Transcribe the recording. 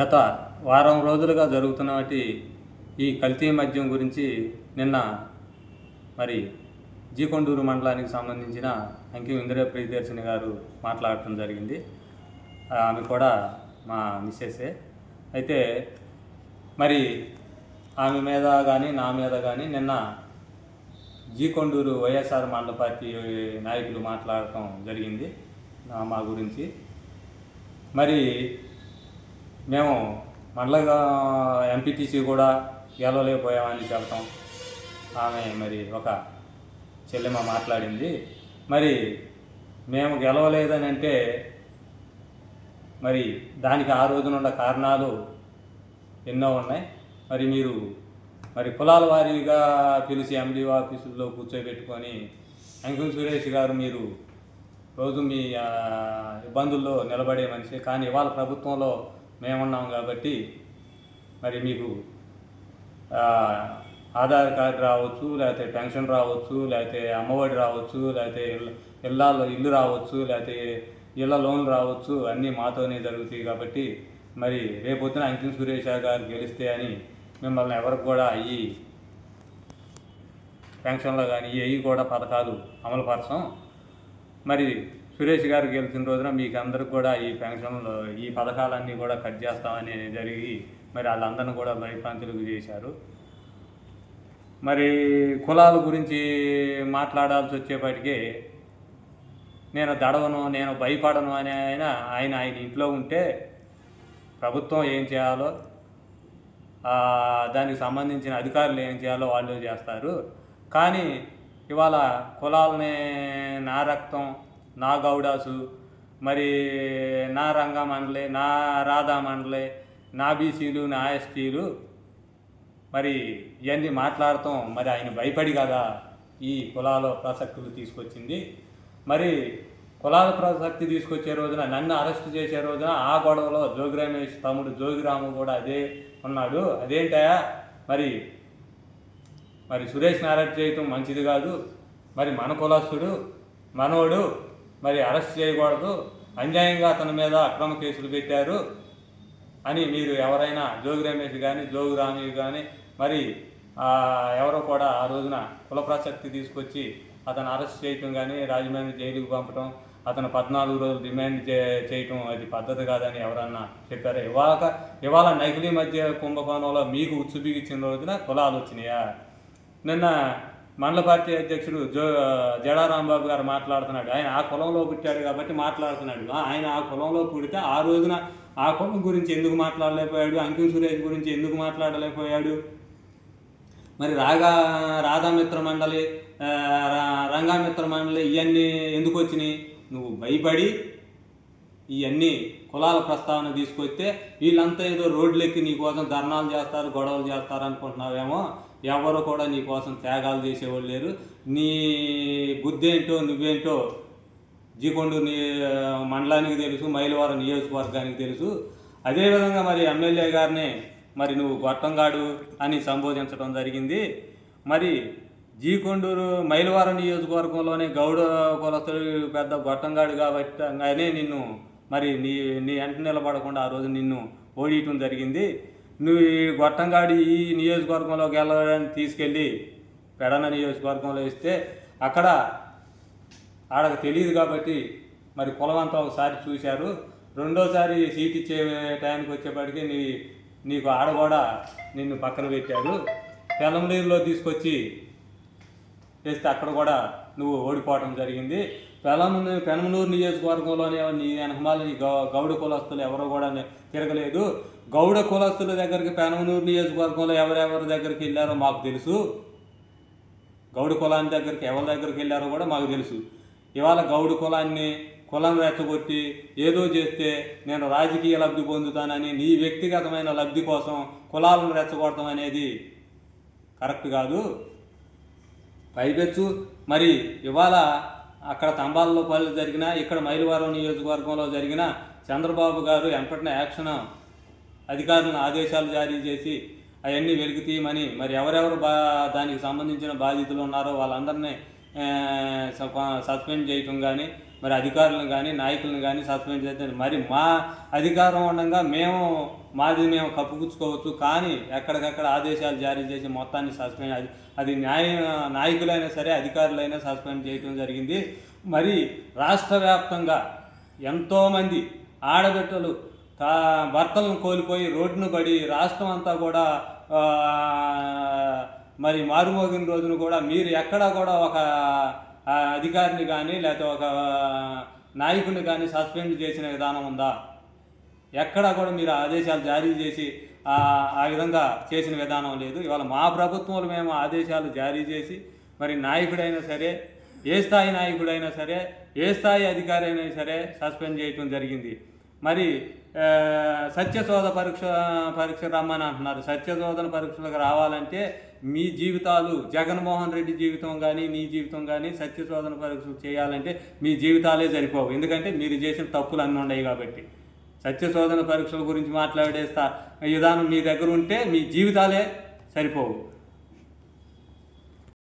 గత వారం రోజులుగా జరుగుతున్నటి ఈ కల్తీ మద్యం గురించి నిన్న మరి జీకొండూరు మండలానికి సంబంధించిన అంకిం ఇందిరా ప్రియదర్శిని గారు మాట్లాడటం జరిగింది. ఆమె కూడా మా మిస్సెసే. అయితే మరి ఆమె మీద కానీ నా మీద కానీ నిన్న జీకొండూరు వైఎస్ఆర్ మండల పార్టీ నాయకులు మాట్లాడటం జరిగింది నా- మా గురించి. మరి మేము మండల ఎంపీటీసీ కూడా గెలవలేకపోయామని చెప్పటం. ఆమె మరి ఒక చెల్లెమ్మ మాట్లాడింది. మరి మేము గెలవలేదని అంటే మరి దానికి ఆ రోజునున్న కారణాలు ఎన్నో ఉన్నాయి. మరి మీరు మరి కులాల వారీగా పిలిచి ఎండీ ఆఫీసుల్లో కూర్చోబెట్టుకొని అంకుల్ సురేష్ గారు మీరు రోజు మీ ఇబ్బందుల్లో నిలబడే మనిషి. కానీ ఇవాళ ప్రభుత్వంలో మేమున్నాం కాబట్టి మరి మీకు ఆధార్ కార్డు రావచ్చు లేకపోతే పెన్షన్ రావచ్చు లేకపోతే అమ్మఒడి రావచ్చు లేకపోతే ఇళ్ళల్లో ఇల్లు రావచ్చు లేకపోతే ఇళ్ళ లోన్లు రావచ్చు అన్నీ మాతోనే జరుగుతాయి కాబట్టి మరి రేపొద్దున అంకిం సురేష్ గారు గెలిస్తే అని మిమ్మల్ని ఎవరికి కూడా అయ్యి పెన్షన్లో కానీ ఏవి కూడా పథకాలు అమలు పరచం. మరి సురేష్ గారు గెలిచిన రోజున మీకు అందరికి కూడా ఈ పెన్షన్లు ఈ పథకాలన్నీ కూడా కట్ చేస్తామని జరిగి మరి వాళ్ళందరినీ కూడా భయప్రాంతులకు చేశారు. మరి కులాల గురించి మాట్లాడాల్సి వచ్చేప్పటికీ నేను దడవను నేను భయపడను అని ఆయన ఆయన ఆయన ఇంట్లో ఉంటే ప్రభుత్వం ఏం చేయాలో దానికి సంబంధించిన అధికారులు ఏం చేయాలో వాళ్ళు చేస్తారు. కానీ ఇవాళ కులాలని నా రక్తం నా గౌడాసు మరి నా రంగా మండలి నా రాధా మండలి నా బీసీలు నా ఎస్టీలు మరి ఇవన్నీ మాట్లాడటం మరి ఆయన భయపడి కదా ఈ కులాల ప్రసక్తులు తీసుకొచ్చింది. మరి కులాల ప్రసక్తి తీసుకొచ్చే రోజున నన్ను అరెస్ట్ చేసే రోజున ఆ గొడవలో జోగిరామేష్ తమ్ముడు జోగిరాము కూడా అదే ఉన్నాడు. అదేంటయా మరి మరి సురేష్ని అరెస్ట్ చేయటం మంచిది కాదు. మరి మన కులస్తుడు మనోడు మరి అరెస్ట్ చేయకూడదు. అన్యాయంగా అతని మీద అక్రమ కేసులు పెట్టారు అని మీరు ఎవరైనా జోగి రమేష్ కానీ జోగి రామి కానీ మరి ఎవరో కూడా ఆ రోజున కుల ప్రసక్తి తీసుకొచ్చి అతను అరెస్ట్ చేయటం కానీ రాజమండ్రి జైలుకు పంపటం అతను పద్నాలుగు రోజులు రిమాండ్ చే చేయటం అది పద్ధతి కాదని ఎవరన్నా చెప్పారు? ఇవాళ ఇవాళ నకిలీ మధ్య కుంభకోణంలో మీకు ఉచ్చు బిగించిన రోజున కులాలు వచ్చినాయా నిన్న మండల పార్టీ అధ్యక్షుడు జో జడా రాంబాబు గారు మాట్లాడుతున్నాడు. ఆయన ఆ కులంలో పుట్టాడు కాబట్టి మాట్లాడుతున్నాడు. ఆయన ఆ కులంలో పుడితే ఆ రోజున ఆ కులం గురించి ఎందుకు మాట్లాడలేకపోయాడు? అంకిం సురేష్ గురించి ఎందుకు మాట్లాడలేకపోయాడు? మరి రాగా రాధామిత్ర మండలి రంగామిత్ర మండలి ఇవన్నీ ఎందుకు వచ్చినాయి? నువ్వు భయపడి ఇవన్నీ కులాల ప్రస్తావన తీసుకొస్తే వీళ్ళంతా ఏదో రోడ్లెక్కి నీ కోసం ధర్నాలు చేస్తారు గొడవలు చేస్తారు అనుకుంటున్నావేమో? ఎవరు కూడా నీ కోసం త్యాగాలు చేసేవాళ్ళు లేరు. నీ బుద్ధేంటో నువ్వేంటో జీకొండు నీ మండలానికి తెలుసు మైలవరం నియోజకవర్గానికి తెలుసు. అదేవిధంగా మరి ఎమ్మెల్యే గారిని మరి నువ్వు గొట్టంగాడు అని సంబోధించడం జరిగింది. మరి జీకొండూరు మైలవరం నియోజకవర్గంలోనే గౌడ కులస్తుడు పెద్ద గొట్టంగాడు కాబట్టి అనే నిన్ను మరి నీ నీ వెంట నిలబడకుండా ఆ రోజు నిన్ను ఓడియటం జరిగింది. నువ్వు ఈ గొట్టంగాడి ఈ నియోజకవర్గంలోకి వెళ్ళడానికి తీసుకెళ్ళి పెడన నియోజకవర్గంలో ఇస్తే అక్కడ ఆడకు తెలియదు కాబట్టి మరి కులం అంతా ఒకసారి చూశారు. రెండోసారి సీట్ ఇచ్చే టైంకి వచ్చేప్పటికి నీ నీకు ఆడ కూడా నిన్ను పక్కన పెట్టారు. పెలంనీరులో తీసుకొచ్చి వేస్తే అక్కడ కూడా నువ్వు ఓడిపోవడం జరిగింది. పెలం పెనమనూరు నియోజకవర్గంలోనే నీ వెనకమాల నీ గౌ గౌడ కులస్తులు ఎవరు కూడా తిరగలేదు. గౌడ కులస్తుల దగ్గరికి పెనమనూరు నియోజకవర్గంలో ఎవరెవరి దగ్గరికి వెళ్ళారో మాకు తెలుసు. గౌడ కులాన్ని దగ్గరికి ఎవరి దగ్గరికి వెళ్ళారో కూడా మాకు తెలుసు. ఇవాళ గౌడ కులాన్ని కులం రెచ్చగొట్టి ఏదో చేస్తే నేను రాజకీయ లబ్ధి పొందుతానని నీ వ్యక్తిగతమైన లబ్ధి కోసం కులాలను రెచ్చగొడటం అనేది కరెక్ట్ కాదు. పైపెచ్చు. మరి ఇవాళ అక్కడ తంబాలలోపల్లి జరిగిన ఇక్కడ మైలవరం నియోజకవర్గంలో జరిగిన చంద్రబాబు గారు వెంటనే యాక్షన్ అధికారులను ఆదేశాలు జారీ చేసి అవన్నీ వెలికి తీయమని మరి ఎవరెవరు బా దానికి సంబంధించిన బాధితులు ఉన్నారో వాళ్ళందరినీ స- సస్పెండ్ చేయటం కానీ మరి అధికారులను కానీ నాయకులను కానీ సస్పెండ్ చేస్తే మరి మా అధికారం ఉండగా మేము మాది మేము కప్పుపుచ్చుకోవచ్చు. కానీ ఎక్కడికక్కడ ఆదేశాలు జారీ చేసి మొత్తాన్ని సస్పెండ్ అది అది న్యాయ నాయకులైనా సరే అధికారులైనా సస్పెండ్ చేయడం జరిగింది. మరి రాష్ట్ర వ్యాప్తంగా ఎంతోమంది ఆడబిడ్డలు తా భర్తలను కోల్పోయి రోడ్డును పడి రాష్ట్రం అంతా కూడా మరి మారుమోగిన రోజున కూడా మీరు ఎక్కడా కూడా ఒక అధికారిని కానీ లేకపోతే ఒక నాయకుడిని కానీ సస్పెండ్ చేసిన విధానం ఉందా? ఎక్కడా కూడా మీరు ఆదేశాలు జారీ చేసి ఆ విధంగా చేసిన విధానం లేదు. ఇవాళ మా ప్రభుత్వంలో మేము ఆదేశాలు జారీ చేసి మరి నాయకుడైనా సరే ఏ స్థాయి నాయకుడైనా సరే ఏ స్థాయి అధికారి అయినా సరే సస్పెండ్ చేయటం జరిగింది. మరి సత్యశోధ పరీక్ష పరీక్ష రమ్మని అంటున్నారు. సత్యశోధన పరీక్షలకు రావాలంటే మీ జీవితాలు జగన్మోహన్ రెడ్డి జీవితం కానీ నీ జీవితం కానీ సత్యశోధన పరీక్షలు చేయాలంటే మీ జీవితాలే సరిపోవు. ఎందుకంటే మీరు చేసిన తప్పులు అన్నీ ఉన్నాయి కాబట్టి. సత్యశోధన పరీక్షల గురించి మాట్లాడేస్తా. విధానం మీ దగ్గర ఉంటే మీ జీవితాలే సరిపోవు.